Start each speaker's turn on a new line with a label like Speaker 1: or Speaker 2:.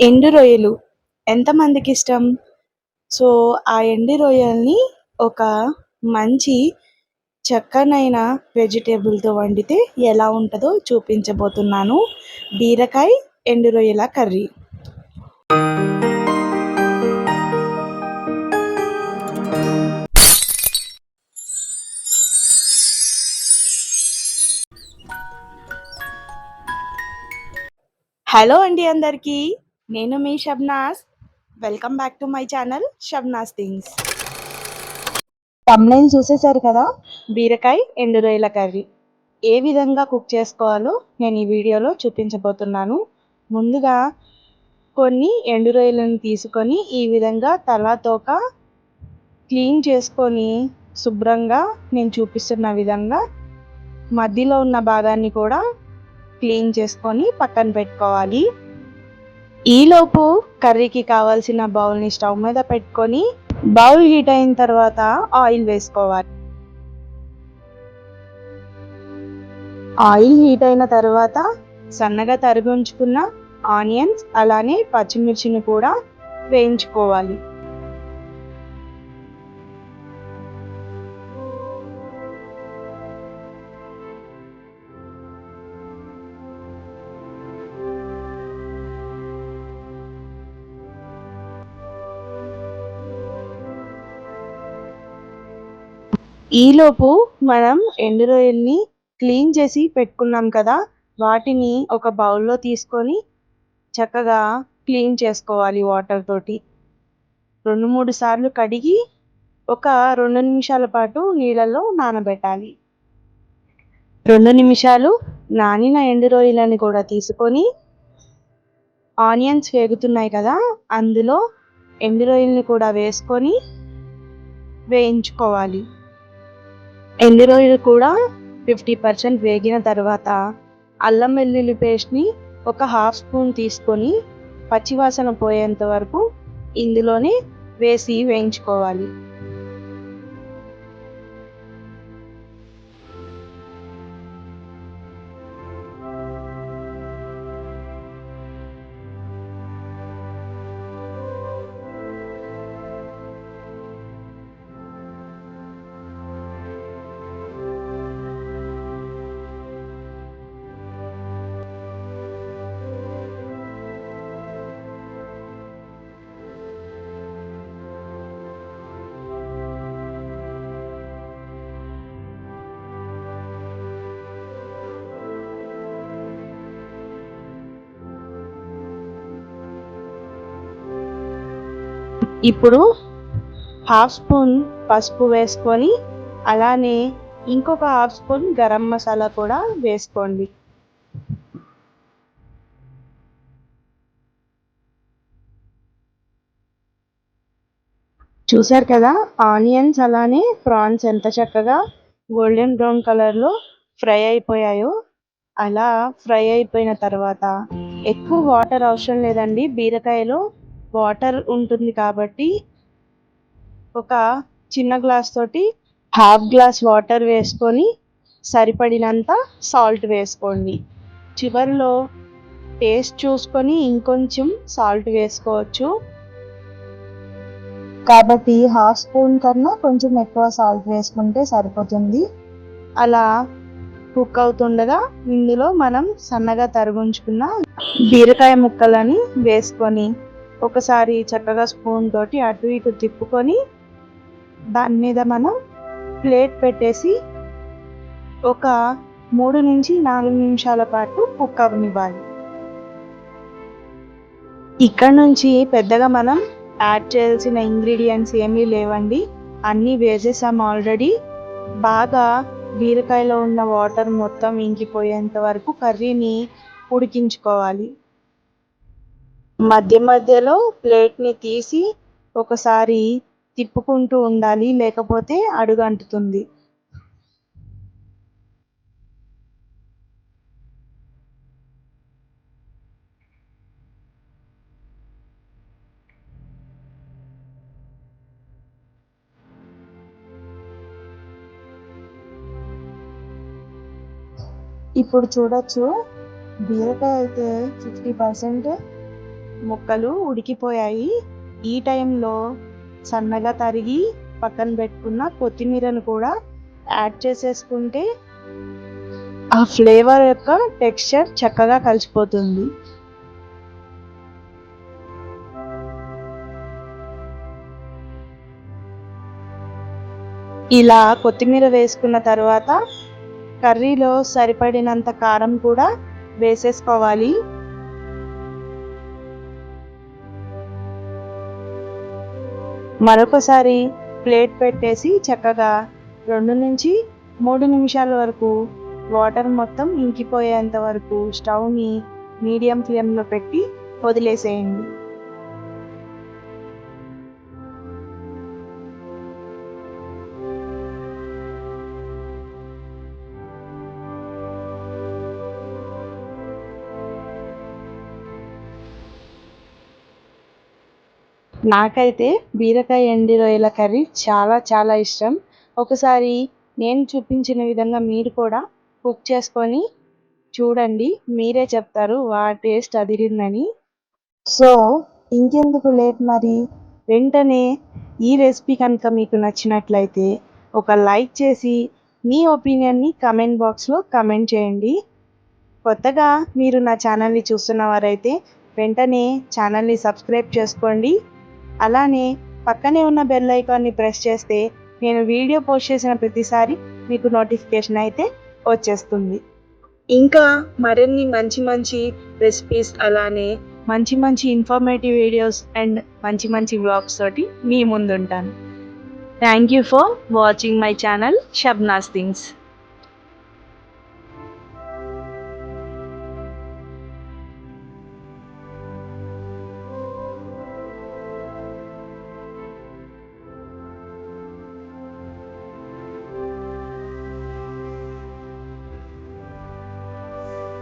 Speaker 1: ఎండు రొయ్యలు. ఎంతమందికి ఇష్టం? సో ఆ ఎండు రొయ్యల్ని ఒక మంచి చక్కనైన వెజిటేబుల్తో వండితే ఎలా ఉంటుందో చూపించబోతున్నాను. బీరకాయ ఎండు రొయ్యల కర్రీ. హలో అండి అందరికీ. నేను మీ Shabnas. Welcome back to my channel Shabnas things thumbnail చూసేశారు కదా? బీరకాయ ఎండు రొయ్యల కర్రీ. ఏ విధంగా కుక్ చేసుకోవాలో నేను ఈ వీడియోలో చూపించబోతున్నాను. ముందుగా కొన్ని ఎండు రొయ్యలను తీసుకొని ఈ విధంగా తల తోక క్లీన్ చేసుకొని శుభ్రంగా నేను చూపిస్తున్న విధంగా మధ్యలో ఉన్న భాగాన్ని కూడా క్లీన్ చేసుకొని పక్కన పెట్టుకోవాలి. ఈలోపు కర్రీకి కావాల్సిన బౌల్ని స్టవ్ మీద పెట్టుకొని బౌల్ హీట్ అయిన తర్వాత ఆయిల్ వేసుకోవాలి. ఆయిల్ హీట్ అయిన తర్వాత సన్నగా తరిగి ఉంచుకున్న ఆనియన్స్ అలానే పచ్చిమిర్చిని కూడా వేయించుకోవాలి. ఈలోపు మనం ఎండు రొయ్యల్ని క్లీన్ చేసి పెట్టుకున్నాం కదా వాటిని ఒక బౌల్లో తీసుకొని చక్కగా క్లీన్ చేసుకోవాలి వాటర్ తోటి. రెండు మూడు సార్లు కడిగి ఒక రెండు నిమిషాల పాటు నీళ్ళలో నానబెట్టాలి. రెండు నిమిషాలు నానిన ఎండు రొయ్యలని కూడా తీసుకొని ఆనియన్స్ వేగుతున్నాయి కదా అందులో ఎండు రొయ్యల్ని కూడా వేసుకొని వేయించుకోవాలి. ఎన్ని రోజులు కూడా ఫిఫ్టీ పర్సెంట్ వేగిన తర్వాత అల్లం వెల్లుల్లి పేస్ట్ని ఒక హాఫ్ స్పూన్ తీసుకొని పచ్చివాసన పోయేంత వరకు ఇందులోనే వేసి వేయించుకోవాలి. ఇప్పుడు హాఫ్ స్పూన్ పసుపు వేసుకొని అలానే ఇంకొక హాఫ్ స్పూన్ గరం మసాలా కూడా వేసుకోండి. చూసారు కదా ఆనియన్స్ అలానే ప్రాన్స్ ఎంత చక్కగా గోల్డెన్ బ్రౌన్ కలర్లో ఫ్రై అయిపోయాయో అలా ఫ్రై అయిపోయిన తర్వాత ఎక్కువ వాటర్ అవసరం లేదండి బీరకాయలో వాటర్ ఉంటుంది కాబట్టి ఒక చిన్న గ్లాస్ తోటి హాఫ్ గ్లాస్ వాటర్ వేసుకొని సరిపడినంత సాల్ట్ వేసుకోండి. చివరిలో టేస్ట్ చూసుకొని ఇంకొంచెం సాల్ట్ వేసుకోవచ్చు. కాబట్టి హాఫ్ స్పూన్ కన్నా కొంచెం ఎక్కువ సాల్ట్ వేసుకుంటే సరిపోతుంది. అలా కుక్ అవుతుండగా ఇందులో మనం సన్నగా తరుగుంచుకున్న బీరకాయ ముక్కలని వేసుకొని ఒకసారి చక్కగా స్పూన్ తోటి అటు ఇటు తిప్పుకొని దాని మీద మనం ప్లేట్ పెట్టేసి ఒక మూడు నుంచి నాలుగు నిమిషాల పాటు కుక్ ఇక్కడ నుంచి పెద్దగా మనం యాడ్ చేయాల్సిన ఇంగ్రీడియంట్స్ ఏమీ లేవండి. అన్నీ వేసేసాం ఆల్రెడీ. బాగా బీరకాయలో ఉన్న వాటర్ మొత్తం ఇంకిపోయేంత వరకు కర్రీని ఉడికించుకోవాలి. మధ్య మధ్యలో ప్లేట్ని తీసి ఒకసారి తిప్పుకుంటూ ఉండాలి లేకపోతే అడుగు అంటుతుంది ఇప్పుడు చూడొచ్చు బీరకాయ అయితే ఫిఫ్టీ పర్సెంట్ ముక్కలు ఉడికిపోయాయి. ఈ టైంలో సన్నగా తరిగి పక్కన పెట్టుకున్న కొత్తిమీరను కూడా యాడ్ చేసేసుకుంటే ఆ ఫ్లేవర్ యొక్క టెక్స్చర్ చక్కగా కలిసిపోతుంది. ఇలా కొత్తిమీర వేసుకున్న తర్వాత కర్రీలో సరిపడినంత కారం కూడా వేసేసుకోవాలి. మరొకసారి ప్లేట్ పెట్టేసి చక్కగా రెండు నుంచి మూడు నిమిషాల వరకు వాటర్ మొత్తం ఇంకిపోయేంత వరకు స్టవ్ని మీడియం ఫ్లేమ్లో పెట్టి వదిలేసేయండి. నాకైతే బీరకాయ ఎండి రొయ్యల కర్రీ చాలా చాలా ఇష్టం. ఒకసారి నేను చూపించిన విధంగా మీరు కూడా కుక్ చేసుకొని చూడండి. మీరే చెప్తారు వా టేస్ట్ అదిరిందని. సో ఇంకెందుకు లేట్ మరి? వెంటనే ఈ రెసిపీ కనుక మీకు నచ్చినట్లయితే ఒక లైక్ చేసి మీ ఒపీనియన్ని కమెంట్ బాక్స్లో కమెంట్ చేయండి. కొత్తగా మీరు నా ఛానల్ని చూస్తున్నవారైతే వెంటనే ఛానల్ని సబ్స్క్రైబ్ చేసుకోండి. అలానే పక్కనే ఉన్న బెల్ ఐకాన్ని ప్రెస్ చేస్తే నేను వీడియో పోస్ట్ చేసిన ప్రతిసారి మీకు నోటిఫికేషన్ అయితే వచ్చేస్తుంది. ఇంకా మరిన్ని మంచి మంచి రెసిపీస్ అలానే మంచి మంచి ఇన్ఫర్మేటివ్ వీడియోస్ అండ్ మంచి మంచి వ్లాగ్స్ తోటి మీ ముందుంటాను. Thank you for watching my channel Shabnas things